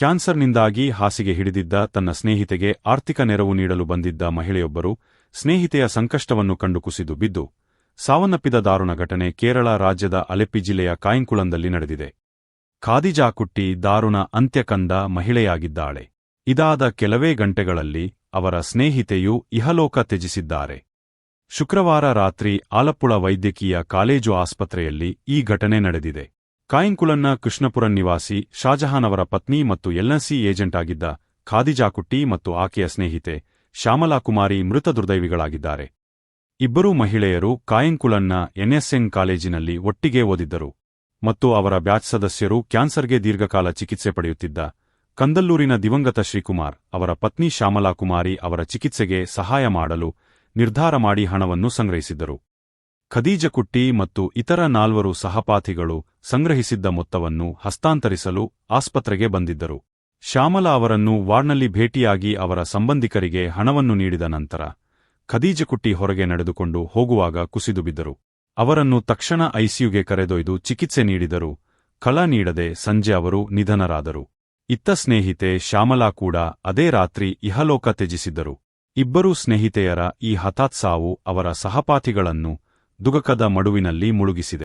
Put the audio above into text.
ಕ್ಯಾನ್ಸರ್ನಿಂದಾಗಿ ಹಾಸಿಗೆ ಹಿಡಿದಿದ್ದ ತನ್ನ ಸ್ನೇಹಿತೆಗೆ ಆರ್ಥಿಕ ನೆರವು ನೀಡಲು ಬಂದಿದ್ದ ಮಹಿಳೆಯೊಬ್ಬರು ಸ್ನೇಹಿತೆಯ ಸಂಕಷ್ಟವನ್ನು ಕಂಡು ಕುಸಿದು ಬಿದ್ದು ಸಾವನ್ನಪ್ಪಿದ ದಾರುಣ ಘಟನೆ ಕೇರಳ ರಾಜ್ಯದ ಅಲೆಪ್ಪಿ ಜಿಲ್ಲೆಯ ಕಾಯಿಂಕುಳಂದಲ್ಲಿ ನಡೆದಿದೆ. ಖಾದಿಜಾಕುಟ್ಟಿ ದಾರುಣ ಅಂತ್ಯಕಂದ ಮಹಿಳೆಯಾಗಿದ್ದಾಳೆ. ಇದಾದ ಕೆಲವೇ ಗಂಟೆಗಳಲ್ಲಿ ಅವರ ಸ್ನೇಹಿತೆಯು ಇಹಲೋಕ ತ್ಯಜಿಸಿದ್ದಾರೆ. ಶುಕ್ರವಾರ ರಾತ್ರಿ ಆಲಪ್ಪುಳ ವೈದ್ಯಕೀಯ ಕಾಲೇಜು ಆಸ್ಪತ್ರೆಯಲ್ಲಿ ಈ ಘಟನೆ ನಡೆದಿದೆ. ಕಾಯಿಂಕುಲನ್ನ ಕೃಷ್ಣಪುರಂ ನಿವಾಸಿ ಶಾಜಹಾನ್ ಅವರ ಪತ್ನಿ ಮತ್ತು ಎಲ್ಎನ್ಸಿ ಏಜೆಂಟ್ ಆಗಿದ್ದ ಖಾದಿಜಾಕುಟ್ಟಿ ಮತ್ತು ಆಕೆಯ ಸ್ನೇಹಿತೆ ಶ್ಯಾಮಲಾ ಕುಮಾರಿ ಮೃತ ದುರ್ದೈವಿಗಳಾಗಿದ್ದಾರೆ. ಇಬ್ಬರೂ ಮಹಿಳೆಯರು ಕಾಯಿಂಕುಲನ್ನ ಎನ್ಎಸ್ಎನ್ ಕಾಲೇಜಿನಲ್ಲಿ ಒಟ್ಟಿಗೆ ಓದಿದ್ದರು ಮತ್ತು ಅವರ ಬ್ಯಾಚ್ ಸದಸ್ಯರು ಕ್ಯಾನ್ಸರ್ಗೆ ದೀರ್ಘಕಾಲ ಚಿಕಿತ್ಸೆ ಪಡೆಯುತ್ತಿದ್ದ. ಕಂದಲ್ಲೂರಿನ ದಿವಂಗತ ಶ್ರೀಕುಮಾರ್ ಅವರ ಪತ್ನಿ ಶ್ಯಾಮಲಾ ಕುಮಾರಿ ಅವರ ಚಿಕಿತ್ಸೆಗೆ ಸಹಾಯ ಮಾಡಲು ನಿರ್ಧಾರ ಮಾಡಿ ಹಣವನ್ನು ಸಂಗ್ರಹಿಸಿದ್ದರು. ಖದೀಜಕುಟ್ಟಿ ಮತ್ತು ಇತರ ನಾಲ್ವರು ಸಹಪಾಠಿಗಳು ಸಂಗ್ರಹಿಸಿದ್ದ ಮೊತ್ತವನ್ನು ಹಸ್ತಾಂತರಿಸಲು ಆಸ್ಪತ್ರೆಗೆ ಬಂದಿದ್ದರು. ಶ್ಯಾಮಲಾ ಅವರನ್ನು ವಾರ್ಡ್ನಲ್ಲಿ ಭೇಟಿಯಾಗಿ ಅವರ ಸಂಬಂಧಿಕರಿಗೆ ಹಣವನ್ನು ನೀಡಿದ ನಂತರ ಖದೀಜಕುಟ್ಟಿ ಹೊರಗೆ ನಡೆದುಕೊಂಡು ಹೋಗುವಾಗ ಕುಸಿದು ಬಿದ್ದರು. ಅವರನ್ನು ತಕ್ಷಣ ಐಸಿಯುಗೆ ಕರೆದೊಯ್ದು ಚಿಕಿತ್ಸೆ ನೀಡಿದರು. ಕಳ ನೀಡದೆ ಸಂಜೆ ಅವರು ನಿಧನರಾದರು. ಇತ್ತ ಸ್ನೇಹಿತೆ ಶ್ಯಾಮಲಾ ಕೂಡ ಅದೇ ರಾತ್ರಿ ಇಹಲೋಕ ತ್ಯಜಿಸಿದ್ದರು. ಇಬ್ಬರೂ ಸ್ನೇಹಿತೆಯರ ಈ ಹತಾತ್ಸಾವು ಅವರ ಸಹಪಾಠಿಗಳನ್ನು ದುಗಕದ ಮಡುವಿನಲ್ಲಿ ಮುಳುಗಿಸಿದೆ.